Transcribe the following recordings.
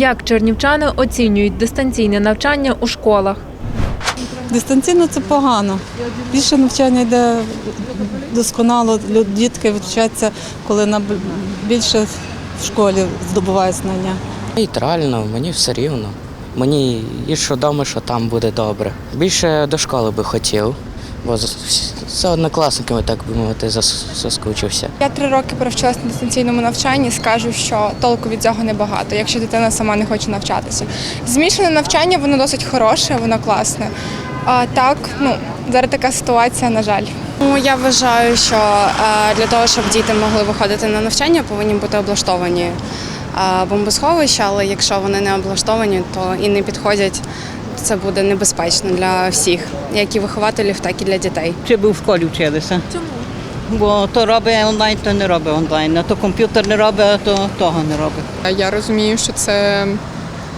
Як чернівчани оцінюють дистанційне навчання у школах? Дистанційно це погано. Більше навчання йде досконало. Дітки вчаться, коли на більше в школі здобувають знання. Нейтрально, мені все рівно. Мені і що вдома, що там буде добре. Більше до школи би хотів, бо з, з однокласниками, так би мовити, зас- заскучився. Я три роки провчилась на дистанційному навчанні. Скажу, що толку від цього небагато, якщо дитина сама не хоче навчатися. Змішане навчання воно досить хороше, воно класне. А так, ну зараз така ситуація, на жаль. Ну, я вважаю, що е, для того, щоб діти могли виходити на навчання, повинні бути облаштовані е, бомбосховища, але якщо вони не облаштовані, то і не підходять. Це буде небезпечно для всіх, як і вихователів, так і для дітей. Чи би в школі вчилися. Чому? Бо то робить онлайн, то не робить онлайн. А то комп'ютер не робить, а то того не робить. Я розумію, що це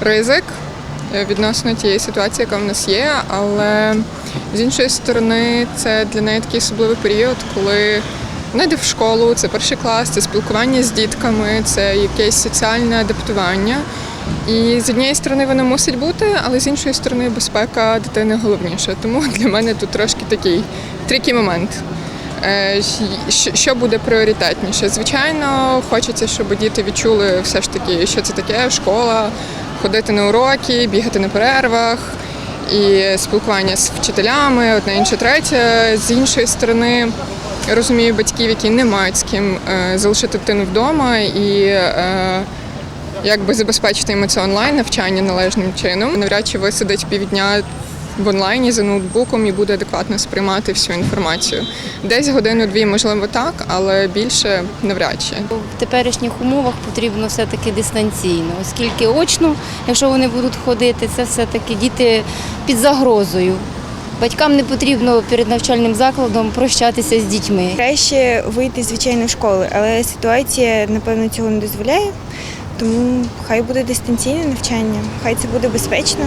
ризик е, відносно тієї ситуації, яка в нас є, але з іншої сторони, це для неї такий особливий період, коли вона йде в школу, це перший клас, це спілкування з дітками, це якесь соціальне адаптування. І з однієї сторони воно мусить бути, але з іншої сторони безпека дитини головніша. Тому для мене тут трошки такий трикий момент. Е, Що буде пріоритетніше? Звичайно, хочеться, щоб діти відчули все ж таки, що це таке школа, ходити на уроки, бігати на перервах і спілкування з вчителями, одне інше третє. З іншої сторони, розумію батьків, які не мають з ким е, залишити дитину вдома і. Якби забезпечити йому це онлайн навчання належним чином. Навряд чи висидить півдня в онлайні за ноутбуком і буде адекватно сприймати всю інформацію. Десь годину-дві, можливо, так, але більше навряд чи. В теперішніх умовах потрібно все-таки дистанційно, оскільки очно, якщо вони будуть ходити, це все-таки діти під загрозою. Батькам не потрібно перед навчальним закладом прощатися з дітьми. Краще вийти звичайно в школи, але ситуація напевно цього не дозволяє. Тому хай буде дистанційне навчання, хай це буде безпечно.